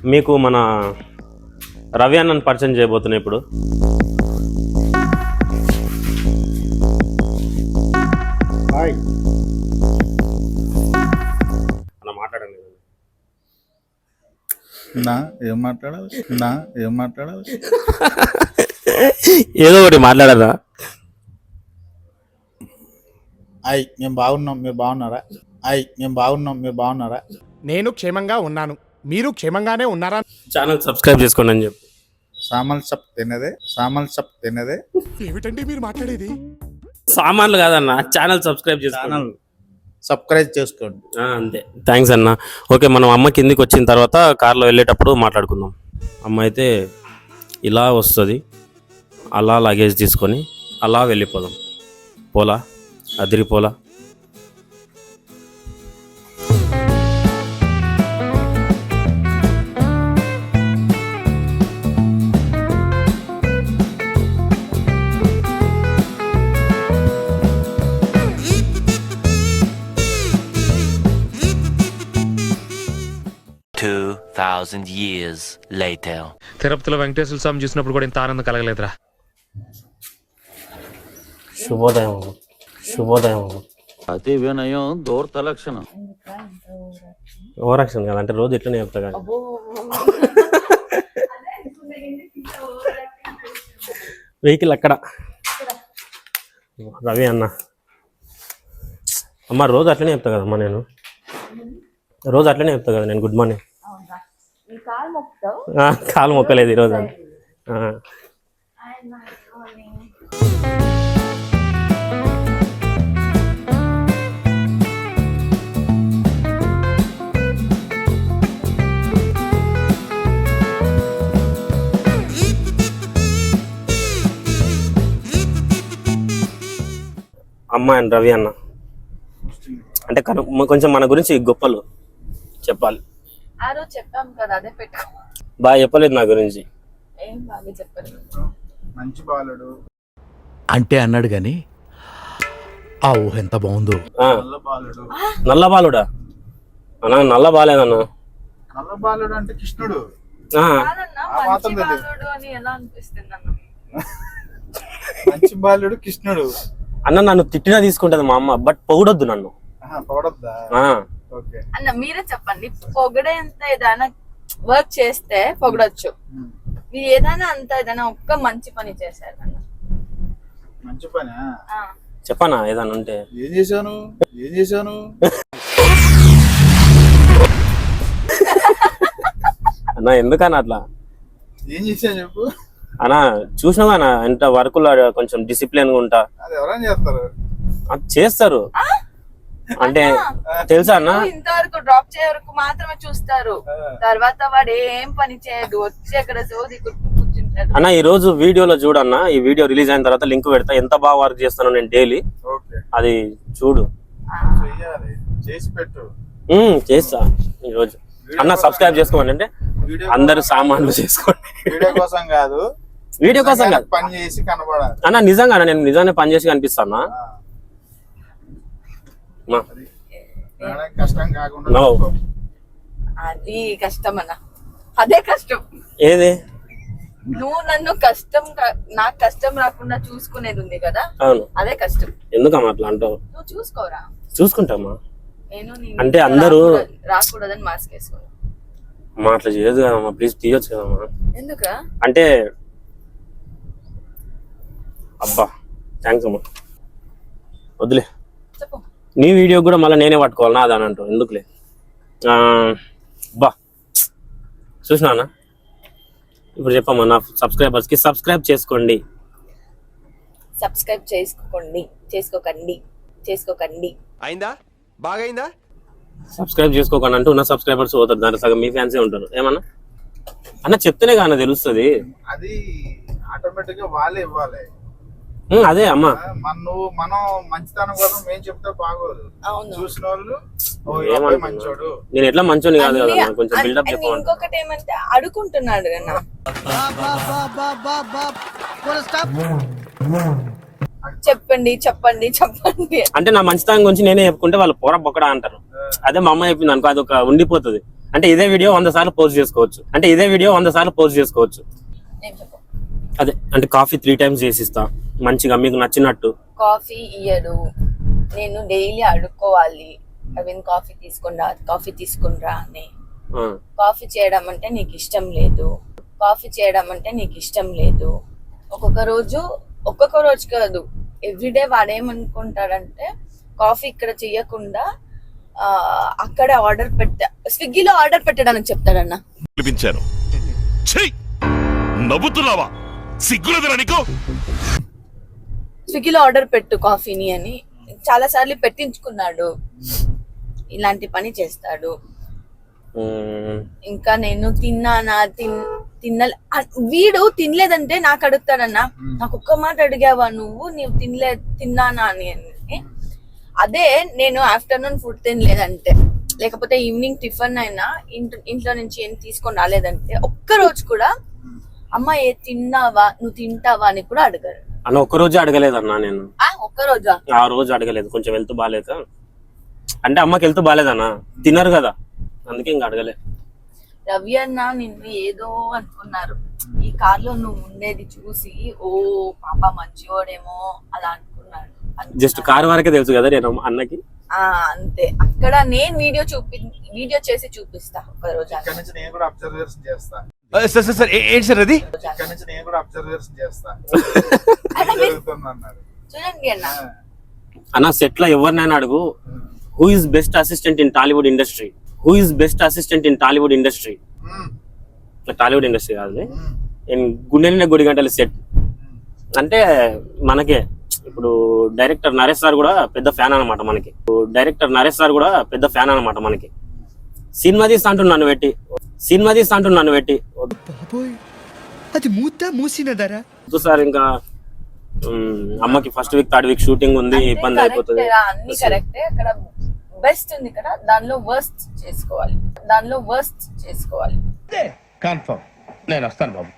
మీకు మన రవి అన్నను పరిచయం చేయబోతున్నా ఇప్పుడు. హాయ్. అలా మాట్లాడండి నా ఏం మాట్లాడాలి నా ఏం మాట్లాడాలి ఏదో ఒకటి మాట్లాడరా? హాయ్ మేము బాగున్నాం మీరు బాగున్నారా? హాయ్ మేము బాగున్నాం మీరు బాగున్నారా? నేను క్షేమంగా ఉన్నాను. మీరు క్షేమంగానే ఉన్నారా? ఛానల్ సబ్స్క్రైబ్ చేసుకోండి అని చెప్పు. సామల్ సప్ తినదే సామల్ సప్ తినదే ఏమిటండి మీరు మాట్లాడేది? సామాన్లు కాదన్న ఛానల్ సబ్స్క్రైబ్ చేసుకోండి. ఛానల్ సబ్స్క్రైబ్ చేసుకోండి. ఆ, అంతే. థ్యాంక్స్ అన్న. ఓకే మనం అమ్మ కిందికి వచ్చిన తర్వాత కార్లో వెళ్ళేటప్పుడు మాట్లాడుకుందాం. అమ్మ అయితే ఇలా వస్తుంది అలా లగేజ్ తీసుకొని అలా వెళ్ళిపోదాం. పోలా? అదిరిపోలా? Two thousand years later. తిరుపతిలో వెంకటేశ్వర స్వామి చూసినప్పుడు కూడా ఇంత ఆనందం కలగలేదురా. శుభోదయం. శుభోదయం. అతి వినయం దూర్త లక్షణం ఓవరాక్షన్ కదా అంటే రోజు ఎట్లనే చెప్తా కానీ. వెహికల్ అక్కడ. రవి అన్న. అమ్మ రోజు అట్లనే చెప్తా కదమ్మా నేను. రోజు అట్లనే చెప్తా కదా నేను గుడ్ మార్నింగ్. కాలు మొక్కలేదు ఈరోజు. అని అమ్మ అండ్ రవి అన్న. అంటే కొంచెం మన గురించి గొప్పలు చెప్పాలి. ఆ రోజు చెప్పాం కదా అదే పెట్టుకో. బాగా చెప్పలేదు నా గురించి. ఏం బాగా చెప్పారు మంచి బాలుడు. అంటే అన్నాడు గాని ఆ ఊహ ఎంత బాగుందో. ఆ, నల్ల బాలుడు. నల్ల బాలుడా? అన్న నల్ల బాలేదన్న. నల్ల బాలుడు అంటే కృష్ణుడు. ఆ, కాదన్నా ఆ మాత్రం మంచి తెలియదు. బాలుడు అని ఎలా అనిపిస్తుంది అన్న? మంచి బాలుడు కృష్ణుడు. అన్న నన్ను తిట్టినా తీసుకుంటది మా అమ్మ బట్ పొగడొద్దు నన్ను. ఆహా, పొగడొద్దా? ఆ, అన్న మీరే చెప్పండి. పొగడేంత ఏదైనా వర్క్ చేస్తే పొగడొచ్చు. మీరు ఏదైనా అంత ఏదైనా ఒక్క మంచి పని చేశారు అన్న. మంచి పని? ఆ. చెప్పనా ఏదన్నా ఉంటే? ఏం చేశాను? ఏం చేశాను? అన్న ఎందుకన్నా అట్లా? ఏం చేశాను చెప్పు? అన్న చూసినావా అన్న ఎంత వర్కులో కొంచెం డిసిప్లిన్గా ఉంటా? అది ఎవరైనా చేస్తారు. చేస్తారు. అంటే తెలుసా అన్న? ఇంతవరకు డ్రాప్ చేయే వరకు మాత్రమే చూస్తారు. తర్వాత వాడు ఏం పని చేయడు వచ్చి అక్కడ సోది కూర్చుంటాడు. అన్న ఈ రోజు వీడియోలో చూడన్న ఈ వీడియో రిలీజ్ అయిన తర్వాత లింక్ పెడతా ఎంత బాగా వర్క్ చేస్తాను నేను డైలీ. ఓకే. అది చూడు. చేసి పెట్టు. చేస్తా ఈ రోజు. అన్న సబ్స్క్రైబ్ చేసుకోండి అంటే అందరు సామాన్లు చేసుకోండి. వీడియో కోసం కాదు. వీడియో కోసం కాదు. పని చేసి కనబడాలి. అన్న నిజంగా అన్న, నేను నిజంగానే పని చేసి కనిపిస్తానా? కష్టం కాకుండా. అది కష్టం అన్న అదే కష్టం. ఏది? నువ్వు నన్ను కష్టం నాకు కష్టం రాకుండా చూసుకునేది ఉంది కదా? అవును. అదే కష్టం. ఎందుకమ్మా అట్లా అంటావు? నువ్వు చూసుకోరా? చూసుకుంటామా? నేను అంటే అందరూ- రాకూడదు- రాకూడదని మాస్క్ వేసుకోను. అమ్మా అట్లా చేయదు కదమ్మా ప్లీజ్ తీయొచ్చు కదమ్మా. ఎందుకురా? అంటే అబ్బా థ్యాంక్స్ అమ్మా. వద్దులే. చెప్పు. నీ వీడియో కూడా మళ్ళీ నేనే పట్టుకోవాలి నా దాని అంటూ ఎందుకులే? ఆ, బా. చూసినానా? ఇప్పుడు చెప్పమ్మా నా సబ్స్క్రైబర్స్కి సబ్స్క్రైబ్ చేసుకోండి. సబ్స్క్రైబ్ చేసుకోండి చేసుకోకండి చేసుకోకండి. అయిందా? బాగైందా? సబ్స్క్రైబ్ చేసుకోకండి అంటూ ఉన్న సబ్స్క్రైబర్స్ పోతారు. దాంట్లో సగం మీ ఫ్యాన్సే ఉంటారు. ఏమన్నా? అన్న చెప్తేనే కానీ తెలుస్తుంది. అది ఆటోమేటిక్గా వాళ్ళే ఇవ్వాలి. అదే అమ్మా. మన నువ్వు మనం మంచితనం కోసం మేము చెప్తే బాగోదు. అవును. చూసిన వాళ్ళు ఓ ఈ అబ్బాయి ఏమంటున్నా? మంచోడు? నేను ఎట్లా మంచోని కాదు కదా అన్ని- కొంచెం అన్ని- బిల్డప్ అన్ని చెప్పమంటా ఇంకొకటి ఏమంటే అడుగుంటున్నాడు అన్న చెప్పండి చెప్పండి చెప్పండి. అంటే నా మంచితనం గురించి నేనే చెప్పుకుంటే వాళ్ళు పొర బొక్కడా అంటారు. అదే మా అమ్మ చెప్పింది అనుకో అది ఒక ఉండిపోతుంది. అంటే ఇదే వీడియో వంద సార్లు పోస్ట్ చేసుకోవచ్చు. అంటే ఇదే వీడియో వంద సార్లు పోస్ట్ చేసుకోవచ్చు. ఏం చెప్పు? అదే అంటే కాఫీ త్రీ టైమ్స్ చేసిస్తా. మంచిగా మీకు నచ్చినట్టు. కాఫీ ఇయ్యడు నేను డైలీ అడుక్కోవాలి. అవిన్ కాఫీ తీసుకుని రా కాఫీ తీసుకుని రా అని కాఫీ చేయడం అంటే నీకు ఇష్టం లేదు. కాఫీ చేయడం అంటే నీకు ఇష్టం లేదు. ఒక్కొక్క రోజు ఒక్కొక్క రోజు కాదు. ఎవ్రీడే వాడేమనుకుంటాడంటే కాఫీ ఇక్కడ చేయకుండా ఆ, అక్కడే ఆర్డర్ పెట్ట స్విగ్గీలో ఆర్డర్ పెట్టడానికి చెప్తాడన్న. నవ్వుతున్నావా? సిగ్గులేదురా నీకు? స్విగ్గీలో ఆర్డర్ పెట్టు కాఫీని అని. చాలా సార్లు పెట్టించుకున్నాడు. ఇలాంటి పని చేస్తాడు. ఇంకా నేను తిన్నానా తిన్ తిన్న వీడు తినలేదంటే నాకు అడుగుతాడన్నా. నాకు ఒక్క మాట అడిగావా నువ్వు? నీవు తినలే తిన్నానా అని. అని. అదే నేను ఆఫ్టర్నూన్ ఫుడ్ తినలేదంటే. లేకపోతే ఈవినింగ్ టిఫిన్ అయినా ఇంట్లో ఇంట్లో నుంచి ఏం తీసుకొని రాలేదంటే ఒక్క రోజు కూడా అమ్మ ఏ తిన్నావా? నువ్వు తింటావా అని కూడా అడగరు. అన్న ఒక్క రోజు అడగలేదన్నా నేను. ఆ ఒక్క రోజా? ఆ రోజు అడగలేదు కొంచెం వెళ్తూ బాగాలేక. అంటే అమ్మకి వెళ్తూ బాగాలేదన్నా తినరు కదా. అందుకే ఇంకా అడగలే. రవి అన్న నిన్ను ఏదో అనుకున్నారు. ఈ కార్లో నువ్వు ఉండేది చూసి ఓ పాప మంచివాడేమో అలా. జస్ట్ కారు వరకే తెలుసు కదా నేను అన్నకి. ఆ అంతే. అక్కడ నేను వీడియో చూపి వీడియో చేసి చూపిస్తా ఒక రోజు ఇక్కడ నుంచి నేను కూడా అబ్జర్వేషన్ చేస్తా. సార్ సార్ సార్ ఏంటి సార్ అది? ఇక్కడ నుంచి నేను కూడా అబ్జర్వేషన్ చేస్తా. అన్న, మీరు జరుగుతుంది అన్నారు చూడండి అన్న. అన్న సెట్లో ఎవరినైనా అడుగు. Who is best assistant in Tollywood industry who is best assistant in Tollywood industry Tollywood industry కాదు ఇన్ గుండె నిండా గుడి గంటల సెట్ అంటే మనకే. ఇప్పుడు డైరెక్టర్ నరేష్ సార్ కూడా పెద్ద ఫ్యాన్ అనమాట మనకి. డైరెక్టర్ నరేష్ సార్ కూడా పెద్ద ఫ్యాన్ అనమాట మనకి. సినిమా తీస్తా అంటున్నాను నన్ను పెట్టి సినిమా తీస్తా అంటున్నాను నన్ను పెట్టి. అది మూత మూసినదరా? వద్దు సార్ ఇంకా అమ్మకి first week third week shooting ఉంది ఇబ్బంది అయిపోతుంది. అన్ని కరెక్టే అక్కడ బెస్ట్ ఉంది ఇక్కడ దానిలో వర్స్ట్ చేసుకోవాలి. దానిలో వర్స్ట్ చేసుకోవాలి. కన్ఫర్మ్ నేను వస్తాను బాబు.